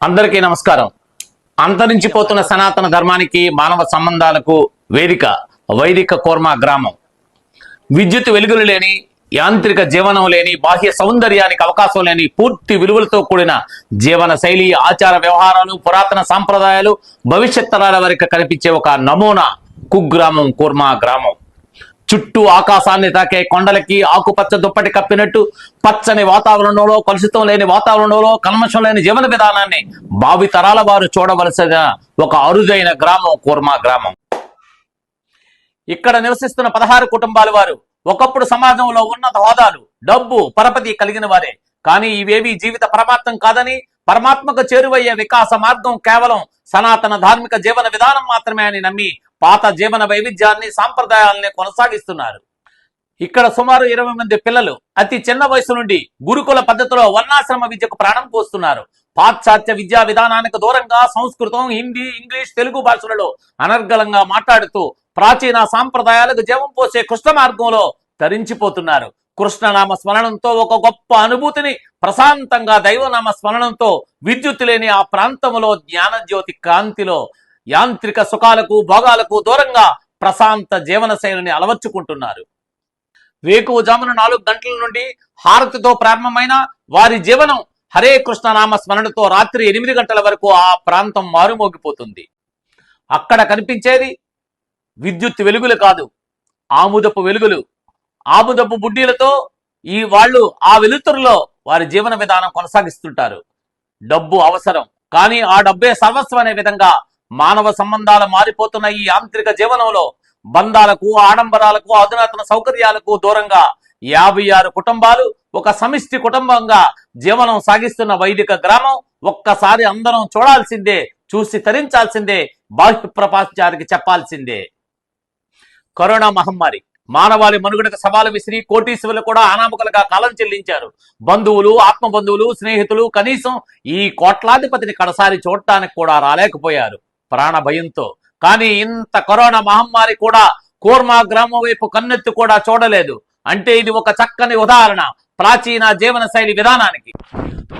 అందరికీ నమస్కారం. అంతరించిపోతున్న సనాతన ధర్మానికి మానవ సంబంధాలకు వేదిక వైదిక కోర్మా గ్రామం. విద్యుత్ వెలుగులు లేని యాంత్రిక జీవనం లేని బాహ్య సౌందర్యానికి అవకాశం లేని పూర్తి విలువలతో కూడిన జీవన శైలి ఆచార వ్యవహారాలు పురాతన సాంప్రదాయాలు భవిష్యత్ తరాల వరకు కనిపించే ఒక నమూనా కుగ్రామం కూర్మా గ్రామం. చుట్టూ ఆకాశాన్ని తాకే కొండలకి ఆకుపచ్చ దుప్పటి కప్పినట్టు పచ్చని వాతావరణంలో కలుషితం లేని వాతావరణంలో కల్మషం లేని జీవన విధానాన్ని భావి తరాల వారు చూడవలసిన ఒక అరుదైన గ్రామం కూర్మా గ్రామం. ఇక్కడ నివసిస్తున్న పదహారు కుటుంబాల వారు ఒకప్పుడు సమాజంలో ఉన్నత హోదాలు డబ్బు పరపతి కలిగిన వారే. కానీ ఇవేవి జీవిత పరమార్థం కాదని పరమాత్మకు చేరువయ్యే వికాస మార్గం కేవలం సనాతన ధార్మిక జీవన విధానం మాత్రమే అని నమ్మి పాత జీవన వైవిధ్యాన్ని సాంప్రదాయాలని కొనసాగిస్తున్నారు. ఇక్కడ సుమారు ఇరవై మంది పిల్లలు అతి చిన్న వయసు నుండి గురుకుల పద్ధతిలో వర్ణాశ్రమ విద్యకు ప్రాణం పోస్తున్నారు. పాశ్చాత్య విద్యా విధానానికి దూరంగా సంస్కృతం హిందీ ఇంగ్లీష్ తెలుగు భాషలలో అనర్గళంగా మాట్లాడుతూ ప్రాచీన సాంప్రదాయాలకు జీవం పోసే కృష్ణ మార్గంలో తరించిపోతున్నారు. కృష్ణనామ స్మరణంతో ఒక గొప్ప అనుభూతిని ప్రశాంతంగా దైవనామ స్మరణంతో విద్యుత్ లేని ఆ ప్రాంతంలో జ్ఞానజ్యోతి కాంతిలో యాంత్రిక సుఖాలకు భోగాలకు దూరంగా ప్రశాంత జీవన శైలిని అలవర్చుకుంటున్నారు. వేకువజామున నాలుగు గంటల నుండి హారతితో ప్రారంభమైన వారి జీవనం హరే కృష్ణ నామ స్మరణతో రాత్రి ఎనిమిది గంటల వరకు ఆ ప్రాంతం మారుమోగిపోతుంది. అక్కడ కనిపించేది విద్యుత్ వెలుగులు కాదు ఆముదపు వెలుగులు ఆముదపు బుడ్డీలతో ఈ వాళ్ళు ఆ వెలుతురులో వారి జీవన విధానం కొనసాగిస్తుంటారు. డబ్బు అవసరం. కానీ ఆ డబ్బే సర్వస్వం అనే విధంగా మానవ సంబంధాలు మారిపోతున్న ఈ యాంత్రిక జీవనంలో బంధాలకు ఆడంబరాలకు అధునాతన సౌకర్యాలకు దూరంగా యాభై ఆరు కుటుంబాలు ఒక సమిష్టి కుటుంబంగా జీవనం సాగిస్తున్న వైదిక గ్రామం ఒక్కసారి అందరం చూడాల్సిందే చూసి తరించాల్సిందే బాహ్య ప్రపంచానికి చెప్పాల్సిందే. కరోనా మహమ్మారి. మానవాళి మనుగడకు సవాలు విసిరి కోటీశ్వరులు కూడా అనామకులుగా కాలం చెల్లించారు. బంధువులు ఆత్మ బంధువులు స్నేహితులు కనీసం ఈ కోట్లాధిపతిని కడసారి చూడటానికి కూడా రాలేకపోయారు ప్రాణ భయంతో. కానీ ఇంత కరోనా మహమ్మారి కూడా కోర్మా గ్రామం వైపు కన్నెత్తి కూడా చూడలేదు. అంటే ఇది ఒక చక్కని ఉదాహరణ ప్రాచీన జీవన శైలి విధానానికి.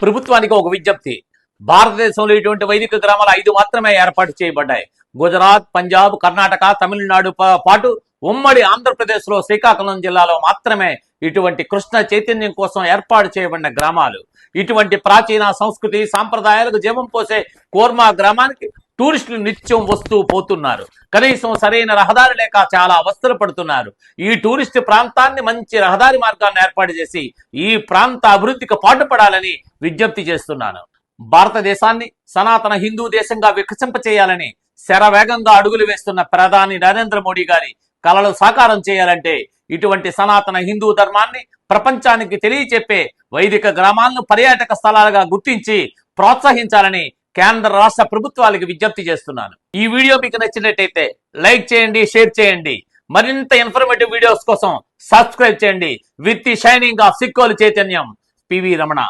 ప్రభుత్వానికి ఒక విజ్ఞప్తి. భారతదేశంలో ఇటువంటి వైదిక గ్రామాలు ఐదు మాత్రమే ఏర్పాటు చేయబడ్డాయి. గుజరాత్ పంజాబ్ కర్ణాటక తమిళనాడు పాటు ఉమ్మడి ఆంధ్రప్రదేశ్లో శ్రీకాకుళం జిల్లాలో మాత్రమే ఇటువంటి కృష్ణ చైతన్యం కోసం ఏర్పాటు చేయబడిన గ్రామాలు. ఇటువంటి ప్రాచీన సంస్కృతి సాంప్రదాయాలకు జీవం పోసే కోర్మా గ్రామానికి టూరిస్టులు నిత్యం వస్తూ పోతున్నారు. కనీసం సరైన రహదారి లేక చాలా అవస్థలు పడుతున్నారు. ఈ టూరిస్ట్ ప్రాంతాన్ని మంచి రహదారి మార్గాన్ని ఏర్పాటు చేసి ఈ ప్రాంత అభివృద్ధికి పాటుపడాలని విజ్ఞప్తి చేస్తున్నాను. భారతదేశాన్ని సనాతన హిందూ దేశంగా వికసింపచేయాలని శరవేగంగా అడుగులు వేస్తున్న ప్రధాని నరేంద్ర మోడీ గారి కళలు సాకారం చేయాలంటే ఇటువంటి సనాతన హిందూ ధర్మాన్ని ప్రపంచానికి తెలియచెప్పే వైదిక గ్రామాలను పర్యాటక స్థలాలుగా గుర్తించి ప్రోత్సహించాలని కేంద్ర రాష్ట్ర ప్రభుత్వాలకు విజ్ఞప్తి చేస్తున్నాను. ఈ వీడియో మీకు నచ్చినట్టయితే లైక్ చేయండి షేర్ చేయండి. మరింత ఇన్ఫర్మేటివ్ వీడియోస్ కోసం సబ్స్క్రైబ్ చేయండి. With the shining of Sikkolu చైతన్యం. పివి రమణ.